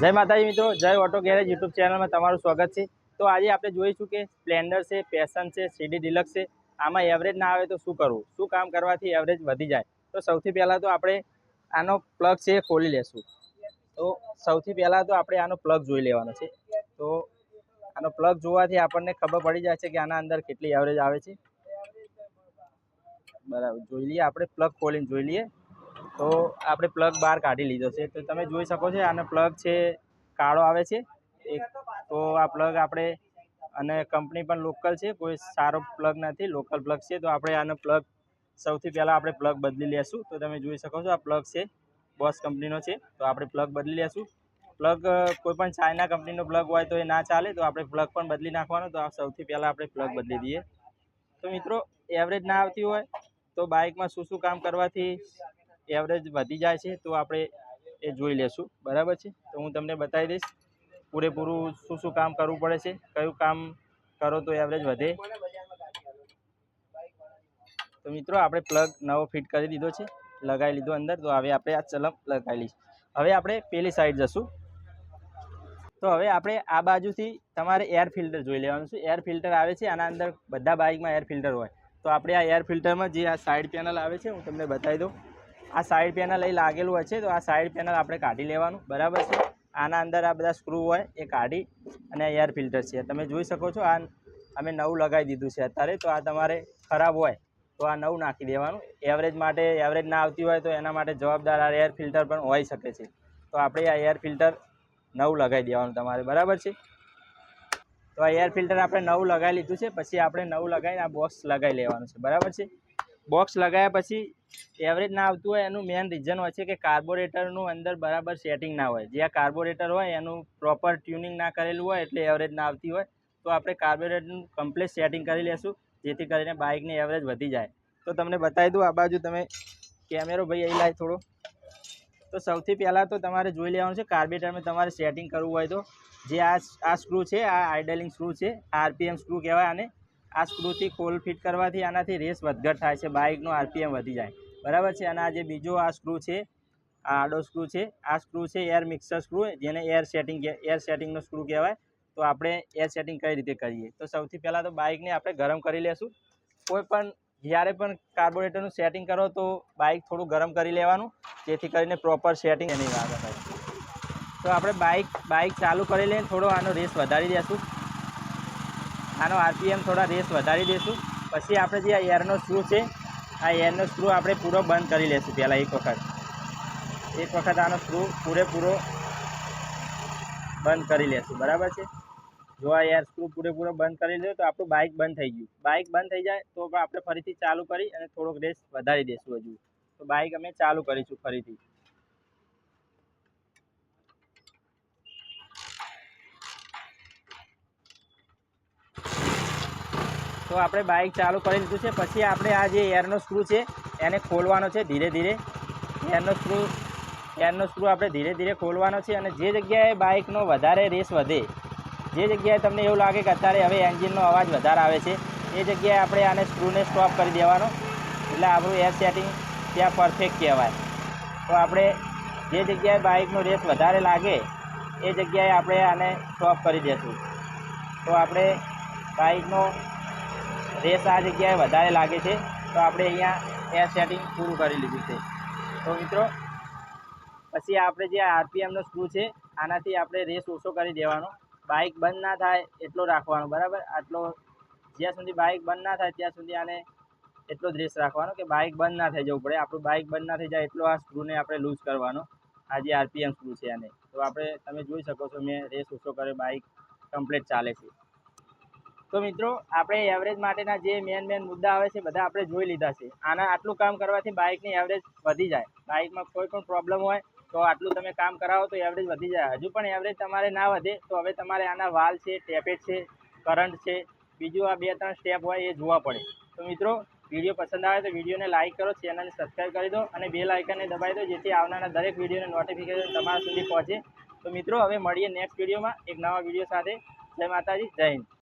જય માતાજી મિત્રો, જય ઓટો ગેરેજ યુટ્યુબ ચેનલમાં તમારું સ્વાગત છે. તો આજે આપણે જોઈશું કે સ્પ્લેન્ડર છે, પેશન છે, સીડી ડિલક્સ છે, આમાં એવરેજ ના આવે તો શું કરવું? શું કામ કરવાથી એવરેજ વધી જાય? તો સૌથી પહેલાં તો આપણે આનો પ્લગ છે ખોલી લેશું. તો સૌથી પહેલાં તો આપણે આનો પ્લગ જોઈ લેવાનો છે. તો આનો પ્લગ જોવાથી આપણને ખબર પડી જાય છે કે આના અંદર કેટલી એવરેજ આવે છે. બરાબર, જોઈ લઈએ, આપણે પ્લગ ખોલીને જોઈ લઈએ. તો આપણે પ્લગ બહાર કાઢી લીધો છે. તો તમે જોઈ શકો છો આનો પ્લગ છે, કાળો આવે છે. એક તો આ પ્લગ આપણે અને કંપની પણ લોકલ છે, કોઈ સારો પ્લગ નથી લોકલ પ્લગ છે. તો આપણે આનો પ્લગ સૌથી પહેલાં આપણે પ્લગ બદલી લેશું. તો તમે જોઈ શકો છો આ પ્લગ છે, બોસ કંપનીનો છે. તો આપણે પ્લગ બદલી લેશું. પ્લગ કોઈ પણ ચાઇના કંપનીનો પ્લગ હોય તો એ ના ચાલે. તો આપણે પ્લગ પણ બદલી નાખવાનો. તો આ સૌથી પહેલાં આપણે પ્લગ બદલી દઈએ. તો મિત્રો એવરેજ ના આવતી હોય તો બાઇકમાં શું શું કામ કરવાથી એવરેજ વધી જાય છે, તો આપણે એ જોઈ લેશું. બરાબર છે? તો હું તમને બતાવી દઈશ, પૂરેપૂરું શું શું કામ કરવું પડે છે, કયું કામ કરો તો એવરેજ વધે. તો મિત્રો, આપણે પ્લગ નવો ફિટ કરી દીધો છે, લગાવી લીધો અંદર, તો હવે આપણે આ ચલમ લગાવી લઈશું. હવે આપણે પેલી સાઈડ જશું. તો હવે આપણે આ બાજુથી તમારે એર ફિલ્ટર જોઈ લેવાનું છે. એર ફિલ્ટર આવે છે, આના અંદર બધા બાઇકમાં એર ફિલ્ટર હોય. તો આપણે આ એર ફિલ્ટરમાં જે આ સાઈડ પેનલ આવે છે, હું તમને બતાવી દઉં. આ સાઈડ પેનલ અહીં લાગેલું હોય છે, તો આ સાઈડ પેનલ આપણે કાઢી લેવાનું. બરાબર છે? આના અંદર આ બધા સ્ક્રૂ હોય, એ કાઢી અને એર ફિલ્ટર છે. તમે જોઈ શકો છો, આ અમે નવું લગાવી દીધું છે અત્યારે. તો આ તમારે ખરાબ હોય, તો આ નવું નાખી દેવાનું. એવરેજ માટે એવરેજ ના આવતી હોય, તો એના માટે જવાબદાર આ એર ફિલ્ટર પણ હોઈ શકે છે. તો આપણે આ એર ફિલ્ટર નવું લગાવી દેવાનું તમારે. બરાબર છે? તો આ એર ફિલ્ટર આપણે નવું લગાવી લીધું છે. પછી આપણે નવું લગાવીને આ બોક્સ લગાવી લેવાનું છે. બરાબર છે? બોક્સ લગાવ્યા પછી એવરેજ ના આવતું હોય એનું મેઇન રીઝન હોય છે કે કાર્બોરેટરનું અંદર બરાબર સેટિંગ ના હોય. જે આ કાર્બોરેટર હોય એનું પ્રોપર ટ્યુનિંગ ના કરેલું હોય એટલે એવરેજ ના આવતી હોય, તો આપણે કાર્બોરેટરનું કમ્પ્લીટ સેટિંગ કરી લેશું, જેથી કરીને બાઇકની એવરેજ વધી જાય. તો તમને બતાવી દઉં, આ બાજુ તમે કેમેરો ભાઈ અહીં લાય થોડો. તો સૌથી પહેલાં તો તમારે જોઈ લેવાનું છે કાર્બોરેટરમાં તમારે સેટિંગ કરવું હોય તો, જે આ આ સ્ક્રૂ છે, આ આઇડલિંગ સ્ક્રૂ છે આરપીએમ સ્ક્રૂ કહેવાય આને આ સ્ક્રૂથી કોલ ફિટ કરવાથી આનાથી રેસ વધઘટ થાય છે, બાઇકનું આરપીએમ વધી જાય. બરાબર છે? અને આ જે બીજો આ સ્ક્રૂ છે, આ આડો સ્ક્રૂ છે, આ સ્ક્રૂ છે એર મિક્સર સ્ક્રૂ, જેને એર સેટિંગ એર સેટિંગનો સ્ક્રૂ કહેવાય. તો આપણે એર સેટિંગ કઈ રીતે કરીએ? તો સૌથી પહેલાં તો બાઇકને આપણે ગરમ કરી લેશું. કોઈ પણ, જ્યારે પણ કાર્બોરેટરનું સેટિંગ કરો તો બાઇક થોડું ગરમ કરી લેવાનું, જેથી કરીને પ્રોપર સેટિંગ એની થાય તો આપણે બાઇક બાઇક ચાલુ કરી લઈને થોડો આનો રેસ વધારી દઈશું આનો આરપીએમ થોડા રેસ વધારી દઈશું. પછી આપણે જે આ એરનો સ્ક્રૂ છે, આ એરનો સ્ક્રૂ આપણે પૂરો બંધ કરી લઈશું પહેલાં એક વખત. એક વખત આનો સ્ક્રૂ પૂરેપૂરો બંધ કરી લેશું. બરાબર છે? જો આ એર સ્ક્રૂ પૂરેપૂરો બંધ કરી લે તો આપણું બાઇક બંધ થઈ ગયું. બાઇક બંધ થઈ જાય તો પણ આપણે ફરીથી ચાલુ કરી અને થોડોક રેસ વધારી દઈશું હજુ. તો બાઇક અમે ચાલુ કરીશું ફરીથી. તો આપણે બાઇક ચાલુ કરી લીધું છે. પછી આપણે આ જે એરનો સ્ક્રૂ છે, એને ખોલવાનો છે ધીરે ધીરે. એરનો સ્ક્રૂ એરનો સ્ક્રૂ આપણે ધીરે ધીરે ખોલવાનો છે અને જે જગ્યાએ બાઇકનો વધારે રેસ વધે, જે જગ્યાએ તમને એવું લાગે કે અત્યારે હવે એન્જિનનો અવાજ વધારે આવે છે, એ જગ્યાએ આપણે આને સ્ક્રૂને સ્ટોપ કરી દેવાનો. એટલે આપણું એર સેટિંગ ત્યાં પરફેક્ટ કહેવાય. તો આપણે જે જગ્યાએ બાઇકનો રેસ વધારે લાગે, એ જગ્યાએ આપણે આને સ્ટોપ કરી દઈશું તો આપણે બાઇકનો રેસ આ જગ્યાએ વધારે લાગે છે, તો આપણે અહીંયા એર સેટિંગ પૂરું કરી લીધું છે. તો મિત્રો, પછી આપણે જે આરપીએમનો સ્ક્રૂ છે, આનાથી આપણે રેસ ઓછો કરી દેવાનો. બાઇક બંધ ના થાય એટલો રાખવાનો, બરાબર? આટલો, જ્યાં સુધી બાઇક બંધ ના થાય ત્યાં સુધી આને એટલો જ રેસ રાખવાનો કે બાઇક બંધ ના થઈ જવું પડે. આપણું બાઇક બંધ ના થઈ જાય એટલો આ સ્ક્રૂને આપણે લૂઝ કરવાનો. આ જે આરપીએમ સ્ક્રૂ છે આને. તો આપણે તમે જોઈ શકો છો મેં રેસ ઓછો કર્યો બાઇક કમ્પ્લીટ ચાલે છે. તો મિત્રો, આપણે એવરેજ માટેના જે મેન મેન મુદ્દા આવે છે, બધા આપણે જોઈ લીધા છે. આના આટલું કામ કરવાથી બાઇકની એવરેજ વધી જાય. બાઇકમાં કોઈ પણ પ્રોબ્લેમ હોય, તો આટલું તમે કામ કરાવો તો એવરેજ વધી જાય. હજુ પણ એવરેજ તમારે ના વધે, તો હવે તમારે આના વાલ છે, ટેપેટ છે, કરંટ છે, બીજું આ બે, ત્રણ સ્ટેપ હોય એ જોવા પડે. તો મિત્રો, વીડિયો પસંદ આવે તો વિડીયોને લાઇક કરો ચેનલને સબસ્ક્રાઈબ કરી દો અને બે લાઇકનને દબાવી દો, જેથી આવનારા દરેક વિડીયોને નોટિફિકેશન તમારા સુધી પહોંચે. તો મિત્રો, હવે મળીએ નેક્સ્ટ વિડીયોમાં એક નવા વીડિયો સાથે. જય માતાજી, જય હિન્દ.